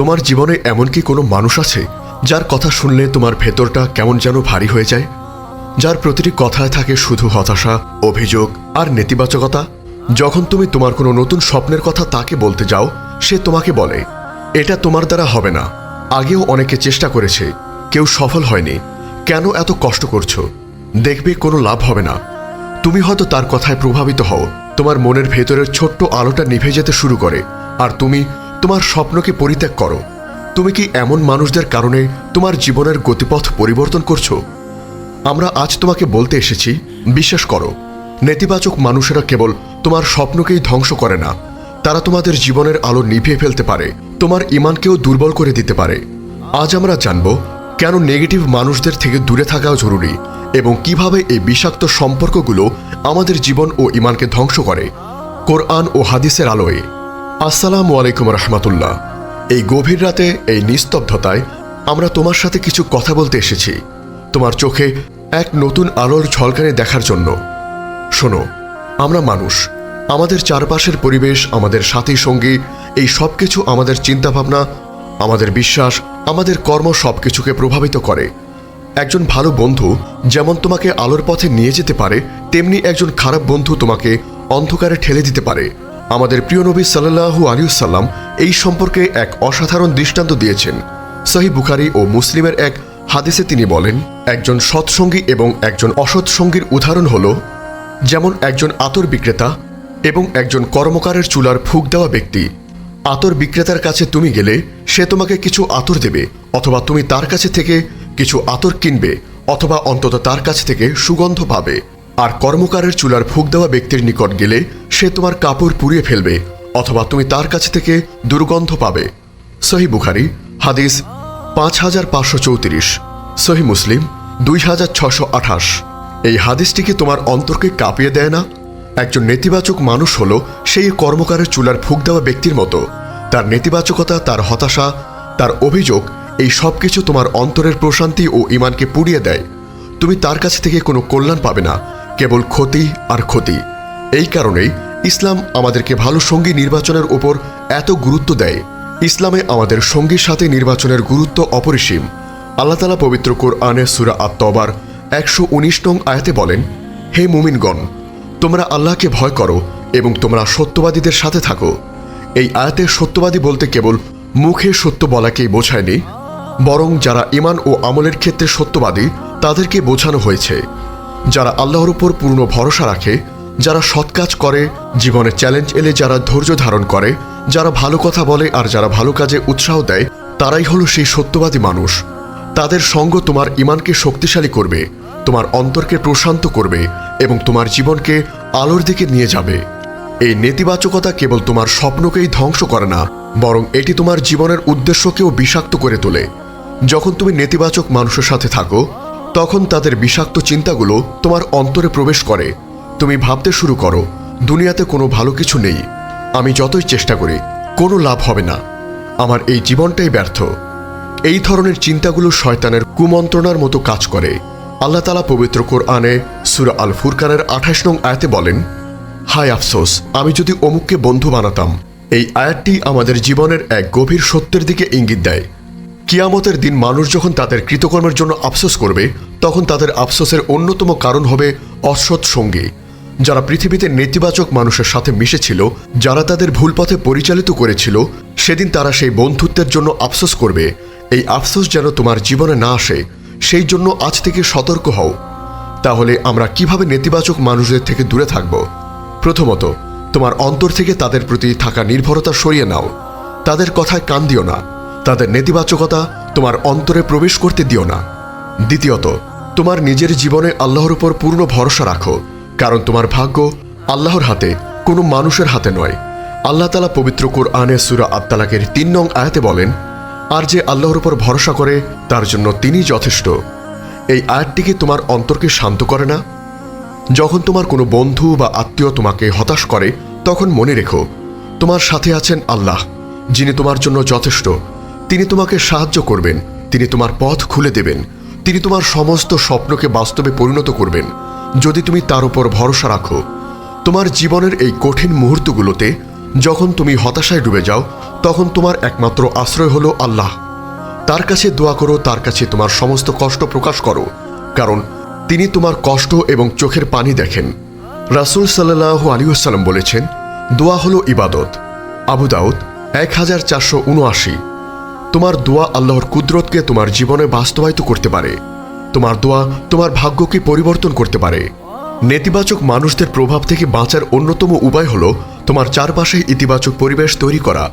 তোমার জীবনে এমন কি কোনো মানুষ আছে যার কথা শুনলে তোমার ভেতরটা কেমন যেন ভারী হয়ে যায়? যার প্রতিটি কথায় থাকে শুধু হতাশা, অভিযোগ আর নেতিবাচকতা। যখন তুমি তোমার কোনো নতুন স্বপ্নের কথা তাকে বলতে যাও, সে তোমাকে বলে, এটা তোমার দ্বারা হবে না। আগেও অনেকে চেষ্টা করেছে, কেউ সফল হয়নি। কেন এত কষ্ট করছ? দেখবে কোনো লাভ হবে না। তুমি হয়তো তার কথায় প্রভাবিত হও। তোমার মনের ভেতরের ছোট্ট আলোটা নিভে যেতে শুরু করে। আর তুমি তোমার স্বপ্নকে পরিত্যাগ করো। তুমি কি এমন মানুষদের কারণে তোমার জীবনের গতিপথ পরিবর্তন করছ? আমরা আজ তোমাকে বলতে এসেছি, বিশ্বাস করো, নেতিবাচক মানুষেরা কেবল তোমার স্বপ্নকেই ধ্বংস করে না। তারা তোমাদের জীবনের আলো নিভিয়ে ফেলতে পারে, তোমার ইমানকেও দুর্বল করে দিতে পারে। আজ আমরা জানব, কেন নেগেটিভ মানুষদের থেকে দূরে থাকাও জরুরি এবং কীভাবে এই বিষাক্ত সম্পর্কগুলো আমাদের জীবন ও ইমানকে ধ্বংস করে। কোরআন ও হাদিসের আলোয়। আসসালামু আলাইকুম রহমতুল্লাহ। এই গভীর রাতে, এই নিস্তব্ধতায় আমরা তোমার সাথে কিছু কথা বলতে এসেছি। তোমার চোখে এক নতুন আলোর ঝলকানি দেখার জন্য। শোনো, আমরা মানুষ। আমাদের চারপাশের পরিবেশ, আমাদের সাথী সঙ্গী, এই সব কিছু আমাদের চিন্তাভাবনা, আমাদের বিশ্বাস, আমাদের কর্ম সব কিছুকে প্রভাবিত করে। একজন ভালো বন্ধু যেমন তোমাকে আলোর পথে নিয়ে যেতে পারে, তেমনি একজন খারাপ বন্ধু তোমাকে অন্ধকারে ঠেলে দিতে পারে। আমাদের প্রিয় নবী সাল্লাহু আলিউসাল্লাম এই সম্পর্কে এক অসাধারণ দৃষ্টান্ত দিয়েছেন। সহি বুখারি ও মুসলিমের এক হাদিসে তিনি বলেন, একজন সৎসঙ্গী এবং একজন অসৎ সঙ্গীর উদাহরণ হল, যেমন একজন আতর বিক্রেতা এবং একজন কর্মকারের চুলার ফুক দেওয়া ব্যক্তি। আতর বিক্রেতার কাছে তুমি গেলে সে তোমাকে কিছু আতর দেবে, অথবা তুমি তার কাছে থেকে কিছু আতর কিনবে, অথবা অন্তত তার কাছ থেকে সুগন্ধ পাবে। আর কর্মকারের চুলার ফুক দেওয়া ব্যক্তির নিকট গেলে সে তোমার কাপড় পুড়িয়ে ফেলবে, অথবা তুমি তার কাছ থেকে দুর্গন্ধ পাবে। সহি বুখারি, হাদিস পাঁচ হাজার পাঁচশো চৌত্রিশ, সহি মুসলিম দুই হাজার ছশো আঠাশ। এই হাদিসটিকে তোমার অন্তরকে কাঁপিয়ে দেয় না? একজন নেতিবাচক মানুষ হলো সেই কর্মকারের চুলার ফুক দেওয়া ব্যক্তির মতো। তার নেতিবাচকতা, তার হতাশা, তার অভিযোগ, এই সব কিছু তোমার অন্তরের প্রশান্তি ও ইমানকে পুড়িয়ে দেয়। তুমি তার কাছ থেকে কোনো কল্যাণ পাবে না। কেবল ক্ষতি আর ক্ষতি। এই কারণেই ইসলাম আমাদেরকে ভালো সঙ্গী নির্বাচনের উপর এত গুরুত্ব দেয়। ইসলামে আমাদের সঙ্গীর সাথে নির্বাচনের গুরুত্ব অপরিসীম। আল্লাহ তালা পবিত্র কোরআনে সুরা আত্মবার একশো উনিশ নং আয়াতে বলেন, হে মুমিনগণ, তোমরা আল্লাহকে ভয় করো এবং তোমরা সত্যবাদীদের সাথে থাকো। এই আয়াতে সত্যবাদী বলতে কেবল মুখে সত্য বলাকেই বোঝায়নি, বরং যারা ইমান ও আমলের ক্ষেত্রে সত্যবাদী, তাদেরকে বোঝানো হয়েছে। যারা আল্লাহর উপর পূর্ণ ভরসা রাখে, যারা সৎ কাজ করে, জীবনে চ্যালেঞ্জ এলে যারা ধৈর্য ধারণ করে, যারা ভালো কথা বলে আর যারা ভালো কাজে উৎসাহ দেয়, তারাই হলো সেই সত্যবাদী মানুষ। তাদের সঙ্গ তোমার ইমানকে শক্তিশালী করবে, তোমার অন্তরকে প্রশান্ত করবে এবং তোমার জীবনকে আলোর দিকে নিয়ে যাবে। এই নেতিবাচকতা কেবল তোমার স্বপ্নকেই ধ্বংস করে না, বরং এটি তোমার জীবনের উদ্দেশ্যকেও বিষাক্ত করে তোলে। যখন তুমি নেতিবাচক মানুষের সাথে থাকো তখন তাদের বিষাক্ত চিন্তাগুলো তোমার অন্তরে প্রবেশ করে। তুমি ভাবতে শুরু করো, দুনিয়াতে কোনো ভালো কিছু নেই। আমি যতই চেষ্টা করি, কোনো লাভ হবে না। আমার এই জীবনটাই ব্যর্থ। এই ধরনের চিন্তাগুলো শয়তানের কুমন্ত্রণার মতো কাজ করে। আল্লাহ তালা পবিত্র কোরআনে সুরা আল ফুরকানের আঠাশ নং আয়াতে বলেন, হায় আফসোস, আমি যদি অমুককে বন্ধু বানাতাম, এই আয়াতটি আমাদের জীবনের এক গভীর সত্যের দিকে ইঙ্গিত দেয়। কিয়ামতের দিন মানুষ যখন তাদের কৃতকর্মের জন্য আফসোস করবে, তখন তাদের আফসোসের অন্যতম কারণ হবে অসৎ সঙ্গী, যারা পৃথিবীতে নেতিবাচক মানুষের সাথে মিশেছিল, যারা তাদের ভুল পথে পরিচালিত করেছিল, সেদিন তারা সেই বন্ধুত্বের জন্য আফসোস করবে। এই আফসোস যেন তোমার জীবনে না আসে, সেই জন্য আজ থেকে সতর্ক হও। তাহলে আমরা কীভাবে নেতিবাচক মানুষদের থেকে দূরে থাকব? প্রথমত, তোমার অন্তর থেকে তাদের প্রতি থাকা নির্ভরতা সরিয়ে নাও। তাদের কথায় কান দিও না। তাদের নেতিবাচকতা তোমার অন্তরে প্রবেশ করতে দিও না। দ্বিতীয়ত, তোমার নিজের জীবনে আল্লাহর উপর পূর্ণ ভরসা রাখো, কারণ তোমার ভাগ্য আল্লাহর হাতে, কোনো মানুষের হাতে নয়। আল্লাহ তালা পবিত্র কোরআনে সুরা আত্মালাকের তিন নং আয়াতে বলেন, আর যে আল্লাহর উপর ভরসা করে, তার জন্য তিনি যথেষ্ট। এই আয়াতটিকে তোমার অন্তরকে শান্ত করে না? যখন তোমার কোনো বন্ধু বা আত্মীয় তোমাকে হতাশ করে, তখন মনে রেখো, তোমার সাথে আছেন আল্লাহ, যিনি তোমার জন্য যথেষ্ট। তিনি তোমাকে সাহায্য করবেন, তিনি তোমার পথ খুলে দেবেন, তিনি তোমার সমস্ত স্বপ্নকে বাস্তবে পরিণত করবেন। যদি তুমি তার উপর ভরসা রাখো, তোমার জীবনের এই কঠিন মুহূর্তগুলোতে যখন তুমি হতাশায় ডুবে যাও, তখন তোমার একমাত্র আশ্রয় হলো আল্লাহ। তার কাছে দোয়া করো, তার কাছে তোমার সমস্ত কষ্ট প্রকাশ করো, কারণ তিনি তোমার কষ্ট এবং চোখের পানি দেখেন। রাসুল সাল্লাহ আলিউসাল্লাম বলেছেন, দোয়া হলো ইবাদত। আবু দাউদ, এক হাজার চারশো উনআশি। তোমার দোয়া আল্লাহর কুদরতকে তোমার জীবনে বাস্তবায়িত করতে পারে। তোমার দোয়া তোমার ভাগ্যকে পরিবর্তন করতে পারে। নেতিবাচক মানুষদের প্রভাব থেকে বাঁচার অন্যতম উপায় হলো তোমার চারপাশে ইতিবাচক পরিবেশ তৈরি করা।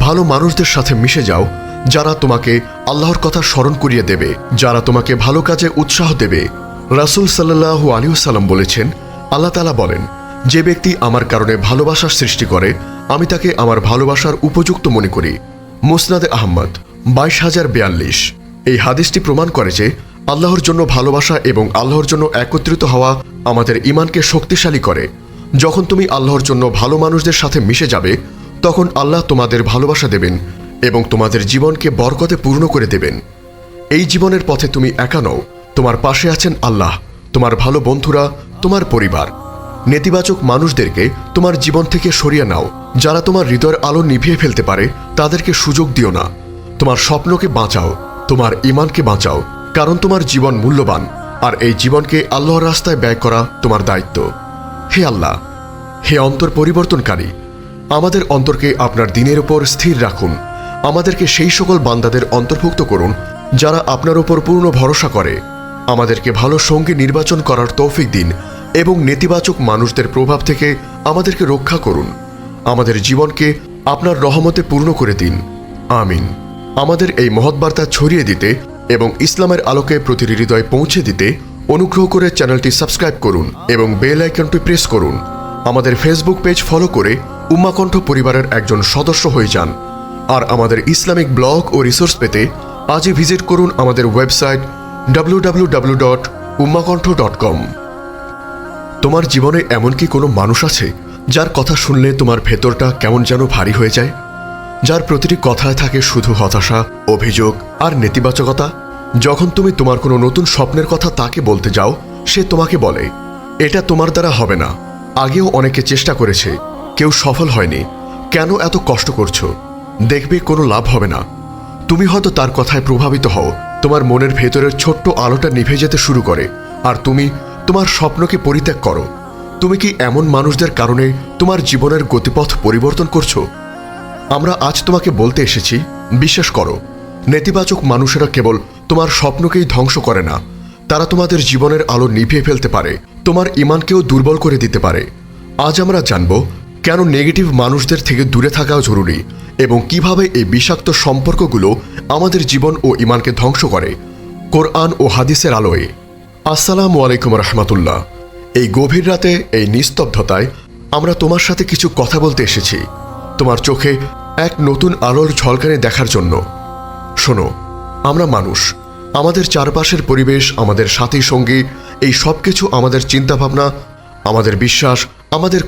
ভালো মানুষদের সাথে মিশে যাও, যারা তোমাকে আল্লাহর কথা স্মরণ করিয়ে দেবে, যারা তোমাকে ভালো কাজে উৎসাহ দেবে। রাসুল সাল্লাহু আলিউসাল্লাম বলেছেন, আল্লাহ তালা বলেন, যে ব্যক্তি আমার কারণে ভালোবাসার সৃষ্টি করে, আমি তাকে আমার ভালোবাসার উপযুক্ত মনে করি। মুসনাদে আহমদ, বাইশ হাজার বিয়াল্লিশ। এই হাদিসটি প্রমাণ করে যে আল্লাহর জন্য ভালোবাসা এবং আল্লাহর জন্য একত্রিত হওয়া আমাদের ইমানকে শক্তিশালী করে। যখন তুমি আল্লাহর জন্য ভালো মানুষদের সাথে মিশে যাবে, তখন আল্লাহ তোমাদের ভালোবাসা দেবেন এবং তোমাদের জীবনকে বরকতে পূর্ণ করে দেবেন। এই জীবনের পথে তুমি একা নও, তোমার পাশে আছেন আল্লাহ, তোমার ভালো বন্ধুরা, তোমার পরিবার। নেতিবাচক মানুষদেরকে তোমার জীবন থেকে সরিয়ে নাও। যারা তোমার হৃদয়ের আলো নিভিয়ে ফেলতে পারে, তাদেরকে সুযোগ দিও না। তোমার স্বপ্নকে বাঁচাও, তোমার ইমানকে বাঁচাও, কারণ তোমার জীবন মূল্যবান, আর এই জীবনকে আল্লাহর রাস্তায় ব্যয় করা তোমার দায়িত্ব। হে আল্লাহ, হে অন্তর পরিবর্তনকারী, আমাদের অন্তরকে আপনার দিনের উপর স্থির রাখুন। আমাদেরকে সেই সকল বান্দাদের অন্তর্ভুক্ত করুন, যারা আপনার ওপর পূর্ণ ভরসা করে। আমাদেরকে ভালো সঙ্গী নির্বাচন করার তৌফিক দিন এবং নেতিবাচক মানুষদের প্রভাব থেকে আমাদেরকে রক্ষা করুন। আমাদের জীবনকে আপনার রহমতে পূর্ণ করে দিন। আমিন। আমাদের এই মহৎ বার্তা ছড়িয়ে দিতে এবং ইসলামের আলোকে প্রতিটি হৃদয় পৌঁছে দিতে অনুগ্রহ করে চ্যানেলটি সাবস্ক্রাইব করুন এবং বেল আইকনটি প্রেস করুন। আমাদের ফেসবুক পেজ ফলো করে উম্মাকণ্ঠ পরিবারের একজন সদস্য হয়ে যান। আর আমাদের ইসলামিক ব্লগ ও রিসোর্স পেতে আজই ভিজিট করুন আমাদের website W dot dot com তোমার জীবনে এমন কি কোনো মানুষ আছে যার কথা শুনলে তোমার ভেতরটা কেমন যেন ভারী হয়ে যায়, যার প্রতিটি কথায় থাকে শুধু হতাশা, অভিযোগ আর নেতিবাচকতা। যখন তুমি তোমার কোনো নতুন স্বপ্নের কথা তাকে বলতে যাও, সে তোমাকে বলে, এটা তোমার দ্বারা হবে না। আগেও অনেকে চেষ্টা করেছে, কেউ সফল হয়নি। কেন এত কষ্ট করছ? দেখবে কোনো লাভ হবে না। তুমি হয়তো তার কথায় প্রভাবিত হও, তোমার মনের ভেতরের ছোট্ট আলোটা নিভে যেতে শুরু করে, আর তুমি তোমার স্বপ্নকে পরিত্যাগ করো। তুমি কি এমন মানুষদের কারণে তোমার জীবনের গতিপথ পরিবর্তন করছ? আমরা আজ তোমাকে বলতে এসেছি, বিশ্বাস করো, নেতিবাচক মানুষেরা কেবল তোমার স্বপ্নকেই ধ্বংস করে না, তারা তোমাদের জীবনের আলো নিভিয়ে ফেলতে পারে, তোমার ইমানকেও দুর্বল করে দিতে পারে। আজ আমরা জানব কেন নেগেটিভ মানুষদের থেকে দূরে থাকাও জরুরি এবং কীভাবে এই বিষাক্ত সম্পর্কগুলো আমাদের জীবন ও ইমানকে ধ্বংস করে। কোরআন ও হাদিসের আলোয়। আসসালামু আলাইকুম রহমতুল্লাহ। এই গভীর রাতে, এই নিস্তব্ধতায় আমরা তোমার সাথে কিছু কথা বলতে এসেছি। তোমার চোখে এক নতুন আলোর ঝলকানি দেখার জন্য। শোনো, আমরা মানুষ। আমাদের চারপাশের পরিবেশ, আমাদের সাথী সঙ্গী, এই সব কিছু আমাদের চিন্তাভাবনা, আমাদের বিশ্বাস, আমাদের